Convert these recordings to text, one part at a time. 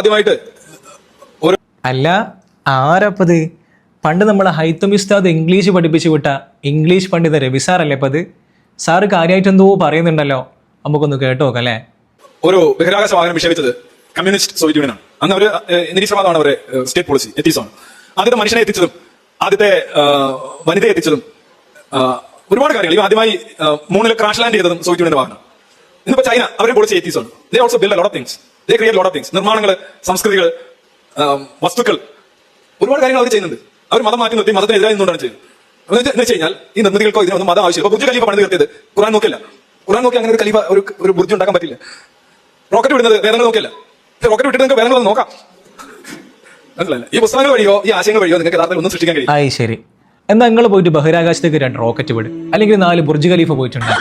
ആദ്യമായിട്ട് അല്ല ആരപ്പത്? പണ്ട് നമ്മൾ ഉസ്താദ് ഇംഗ്ലീഷ് പഠിപ്പിച്ചു വിട്ട ഇംഗ്ലീഷ് പണ്ഡിത രവി സാർ അല്ലേ അപ്പത് സാറ് കാര്യമായിട്ട് എന്തോ പറയുന്നുണ്ടല്ലോ. നമുക്കൊന്ന് കേട്ടോ നോക്കാം അല്ലേ? ഒരു ബഹിരാകാശ വാഹനം വിക്ഷേപിച്ചത് കമ്മ്യൂണിസ്റ്റ് സോവിയറ്റ് യൂണിയനാണ്. അന്ന് അവർ നിരീശ്വരവാദമാണ് അവരെ സ്റ്റേറ്റ് പോളിസി എത്തിസമാണ് ആദ്യത്തെ മനുഷ്യനെ എത്തിച്ചതും ആദ്യത്തെ വനിതയെ എത്തിച്ചതും ഒരുപാട് കാര്യങ്ങൾ. ഇവ ആദ്യമായി മൂന്നിൽ ക്രാഷ് ലാൻഡ് ചെയ്തതും സോവിയറ്റ് യൂണിയന്റെ വാഹനം. ഇന്നിപ്പോ ചൈന അവരെ policy എത്തിസാണ് they also build lot of things they create lot of things നിർമ്മാണങ്ങൾ സംസ്കൃതികൾ വസ്തുക്കൾ. ഒരുപാട് കാര്യങ്ങൾ അവർ ചെയ്യുന്നുണ്ട്. അവർ മതം മാറ്റി നിർത്തി മതത്തിനെതിരായി നിന്നുകൊണ്ടാണ് ചെയ്യുന്നത്. കഴിഞ്ഞാൽ ഈ നിർമ്മിതികൾക്കോ ഇതിനൊന്നും മതം ആവശ്യമില്ല. ഇപ്പൊ ബുർജ് ഖലീഫ പണിത് നിർത്തിയത് ഖുറാൻ നോക്കില്ല ഖുറാൻ നോക്കി അങ്ങനെ ഒരു ഖലീഫ ഒരു ഒരു ബുർജ് ഉണ്ടാക്കാൻ പറ്റില്ല. റോക്കറ്റ് വിടുന്നത് വേദങ്ങൾ നോക്കില്ല റോക്കറ്റ് വിട്ടിട്ട് നിങ്ങൾക്ക് വേദങ്ങൾ നോക്കാം. മനസ്സിലായില്ല? ഈ പുസ്തകങ്ങൾ വഴിയോ ഈ ആശയങ്ങൾ വഴിയോ നിങ്ങൾക്ക് യഥാർത്ഥത്തിൽ ഒന്നും സൃഷ്ടിക്കാൻ കഴിയും ശരി. എന്നാൽ നിങ്ങൾ പോയിട്ട് ബഹിരാകാശത്തേക്ക് രണ്ട് റോക്കറ്റ് വിട്. അല്ലെങ്കിൽ നാല് ബുർജ് ഖലീഫ പോയിട്ടുണ്ട്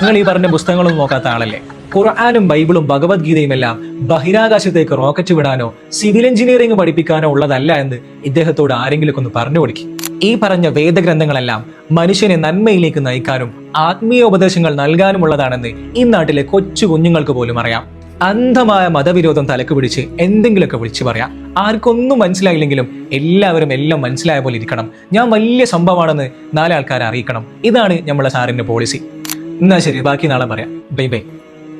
നിങ്ങൾ ഈ പറഞ്ഞ പുസ്തകങ്ങളൊന്നും നോക്കാത്ത ആളല്ലേ? ഖുർആാനും ബൈബിളും ഭഗവത്ഗീതയും എല്ലാം ബഹിരാകാശത്തേക്ക് റോക്കറ്റ് വിടാനോ സിവിൽ എഞ്ചിനീയറിംഗ് പഠിപ്പിക്കാനോ ഉള്ളതല്ല എന്ന് ഇദ്ദേഹത്തോട് ആരെങ്കിലും ഒന്ന് പറഞ്ഞു കൊടുക്കി. ഈ പറഞ്ഞ വേദഗ്രന്ഥങ്ങളെല്ലാം മനുഷ്യനെ നന്മയിലേക്ക് നയിക്കാനും ആത്മീയ ഉപദേശങ്ങൾ നൽകാനുമുള്ളതാണെന്ന് ഈ നാട്ടിലെ കൊച്ചു കുഞ്ഞുങ്ങൾക്ക് പോലും അറിയാം. അന്ധമായ മതവിരോധം തലക്ക് പിടിച്ച് എന്തെങ്കിലുമൊക്കെ വിളിച്ചു പറയാം. ആർക്കൊന്നും മനസ്സിലായില്ലെങ്കിലും എല്ലാവരും എല്ലാം മനസ്സിലായ പോലെ ഇരിക്കണം. ഞാൻ വലിയ സംഭവമാണെന്ന് നാലാൾക്കാരെ അറിയിക്കണം. ഇതാണ് നമ്മളെ സാറിന്റെ പോളിസി എന്നാ ശരി ബാക്കി നാളെ പറയാം. Bye bye.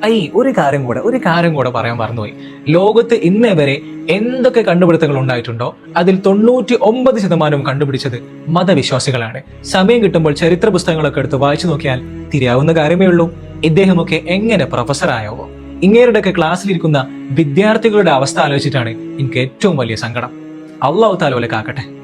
ഐ ഒരു കാര്യം കൂടെ ഒരു കാര്യം കൂടെ പറയാൻ മറന്നുപോയി. ലോകത്ത് ഇന്നേ വരെ എന്തൊക്കെ കണ്ടുപിടുത്തങ്ങൾ ഉണ്ടായിട്ടുണ്ടോ? അതിൽ തൊണ്ണൂറ്റി ഒമ്പത് ശതമാനവും കണ്ടുപിടിച്ചത് മതവിശ്വാസികളാണ്. സമയം കിട്ടുമ്പോൾ ചരിത്ര പുസ്തകങ്ങളൊക്കെ എടുത്ത് വായിച്ചു നോക്കിയാൽ തിരിയാവുന്ന കാര്യമേ ഉള്ളൂ. ഇദ്ദേഹമൊക്കെ എങ്ങനെ പ്രൊഫസറായോ? ഇങ്ങേരുടെയൊക്കെ ക്ലാസ്സിലിരിക്കുന്ന വിദ്യാർത്ഥികളുടെ അവസ്ഥ ആലോചിച്ചിട്ടാണ് എനിക്ക് ഏറ്റവും വലിയ സങ്കടം. അള്ളാഹു താലോലെ കാക്കട്ടെ.